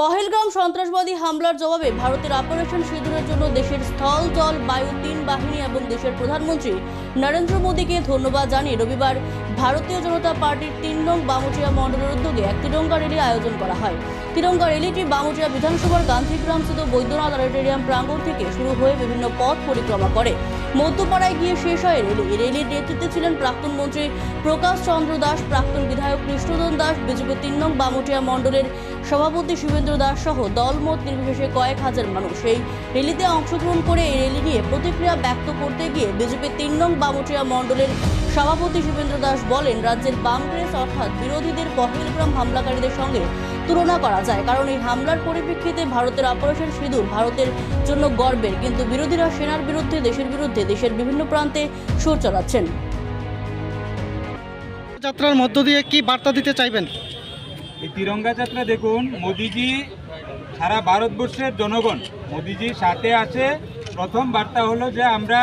পহেলগাম সন্ত্রাসবাদী হামলার জবাবে ভারতের অপারেশন সিঁদুরের জন্য দেশের স্থল জল, বায়ু, তিন বাহিনী এবং দেশের প্রধানমন্ত্রী নরেন্দ্র মোদীকে ধন্যবাদ জানিয়ে রবিবার ভারতীয় জনতা পার্টির তিন নং বামুচিয়া মণ্ডলের উদ্যোগে এক তিরঙ্গা র্যালি আয়োজন করা হয়। তিরঙ্গা র্যালিটি বামুচিয়া বিধানসভার গান্ধীগ্রামস্থিত বৈদ্যনাথ অডিটোরিয়াম প্রাঙ্গণ থেকে শুরু হয়ে বিভিন্ন পথ পরিক্রমা করে। মধ্যপাড়ায় গিয়ে শেষ হয় রেলি। এই র্যালির নেতৃত্বে ছিলেন প্রাক্তন মন্ত্রী প্রকাশ চন্দ্র দাস, প্রাক্তন বিধায়ক কৃষ্ণদন দাস, বিজেপি তিন নং বামুটিয়া মণ্ডলের সভাপতি শিবেন্দ্র দাস সহ দলমত নির্বিশেষে কয়েক হাজার মানুষ। এই রেলিতে অংশগ্রহণ করে এই রেলি নিয়ে প্রতিক্রিয়া ব্যক্ত করতে গিয়ে বিজেপি তিন নং বামুটিয়া মণ্ডলের সভাপতি শিবেন্দ্র দাস বলেন, রাজ্যের বাংলাদেশ অর্থাৎ বিরোধীদের পহেলগ্রাম হামলাকারীদের সঙ্গে তুলনা করা যায়। কারণ এই হামলার পরিপ্রেক্ষিতে ভারতের অপারেশন সিঁদুর ভারতের জন্য গর্বের। কিন্তু বিরোধীরা সেনার বিরুদ্ধে দেশের বিরুদ্ধে দেশের বিভিন্ন প্রান্তে সুর চালাচ্ছেন। যাত্রার মধ্য দিয়ে কি বার্তা দিতে চাইবেন? এই তিরঙ্গা যাত্রা দেখুন মোদিজি সারা ভারতবর্ষের জনগণ মোদিজির সাথে আছে। প্রথম বার্তা হলো যে আমরা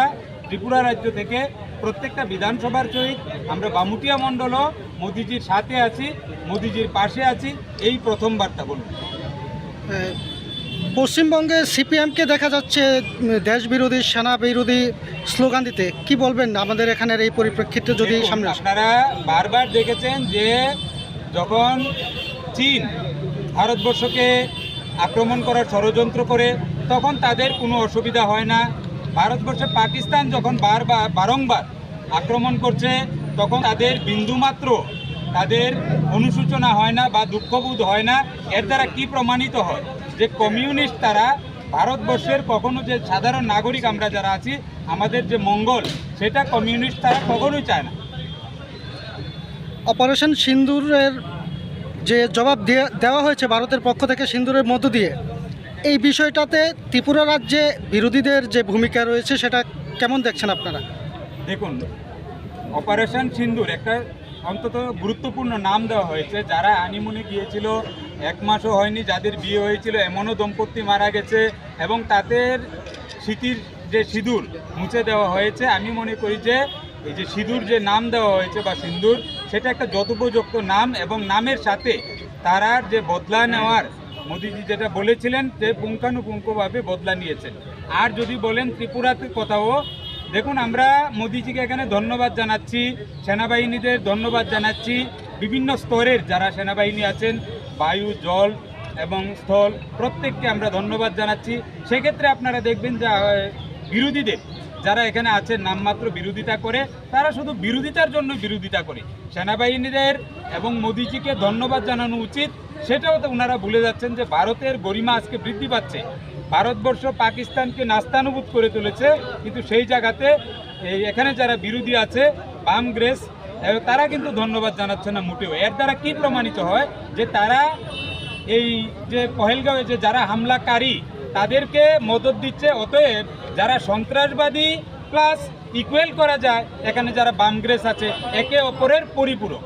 ত্রিপুরা রাজ্য থেকে প্রত্যেকটা বিধানসভার সহিত আমরা বামুটিয়া মণ্ডলও মোদিজির সাথে আছি মোদিজির পাশে আছি এই প্রথম বার্তা বলুন পশ্চিমবঙ্গে সিপিএমকে দেখা যাচ্ছে দেশ বিরোধী সেনা বিরোধী স্লোগান দিতে। কি বলবেন আমাদের এখানের এই পরিপ্রেক্ষিতে যদি সামনে আপনারা বারবার দেখেছেন যে যখন চীন ভারতবর্ষকে আক্রমণ করার ষড়যন্ত্র করে তখন তাদের কোনো অসুবিধা হয় না। ভারতবর্ষে পাকিস্তান যখন বারবার বারংবার আক্রমণ করছে তখন তাদের বিন্দুমাত্র তাদের অনুসূচনা হয় না বা দুঃখবোধ হয় না। এর দ্বারা কি প্রমাণিত হয়? যে কমিউনিস্ট তারা ভারতবর্ষের কখনো যে সাধারণ নাগরিক আমরা যারা আছি আমাদের যে মঙ্গল সেটা কমিউনিস্ট তারা কখনোই চায় না। অপারেশন সিন্দুরের যে জবাব দেওয়া হয়েছে ভারতের পক্ষ থেকে সিন্দুরের মধ্য দিয়ে এই বিষয়টাতে ত্রিপুরা রাজ্যে বিরোধীদের যে ভূমিকা রয়েছে সেটা কেমন দেখছেন আপনারা? দেখুন অপারেশন সিন্দুর, একটা অন্তত গুরুত্বপূর্ণ নাম দেওয়া হয়েছে। যারা আনিমুনে গিয়েছিল, এক মাসও হয়নি, যাদের বিয়ে হয়েছিল, এমনও দম্পতি মারা গেছে এবং তাদের স্মৃতির যে সিঁদুর মুছে দেওয়া হয়েছে, আমি মনে করি যে এই যে সিঁদুর যে নাম দেওয়া হয়েছে বা সিন্দুর, সেটা একটা যথোপযুক্ত নাম এবং নামের সাথে তারার যে বদলা নেওয়ার, মোদিজি যেটা বলেছিলেন যে পুঙ্খানুপুঙ্খভাবে বদলা নিয়েছেন। আর যদি বলেন ত্রিপুরাতে কোথাও দেখুন, আমরা মোদিজিকে এখানে ধন্যবাদ জানাচ্ছি, সেনাবাহিনীদের ধন্যবাদ জানাচ্ছি। বিভিন্ন স্তরের যারা সেনাবাহিনী আছেন, বায়ু, জল এবং স্থল, প্রত্যেককে আমরা ধন্যবাদ জানাচ্ছি। সেক্ষেত্রে আপনারা দেখবেন যে বিরোধীদের যারা এখানে আছেন, নামমাত্র বিরোধিতা করে, তারা শুধু বিরোধিতার জন্য বিরোধিতা করে। সেনাবাহিনীদের এবং মোদিজিকে ধন্যবাদ জানানো উচিত। সেটাও তো ওনারা ভুলে যাচ্ছেন যে, ভারতের গরিমা আজকে বৃদ্ধি পাচ্ছে। ভারতবর্ষ পাকিস্তানকে নাস্তানুভূত করে তুলেছে, কিন্তু সেই জায়গাতে এই এখানে যারা বিরোধী আছে, বাম গ্রেস তারা কিন্তু ধন্যবাদ জানাচ্ছে না মোটেও। এর দ্বারা কি প্রমাণিত হয়? যে তারা এই যে পহেলগাঁওয়ে যে যারা হামলাকারী, তাদেরকে মদত দিচ্ছে, অতএব যারা সন্ত্রাসবাদী প্লাস ইকুয়েল করা যায়, এখানে যারা বামগ্রেস আছে, একে অপরের পরিপূরক।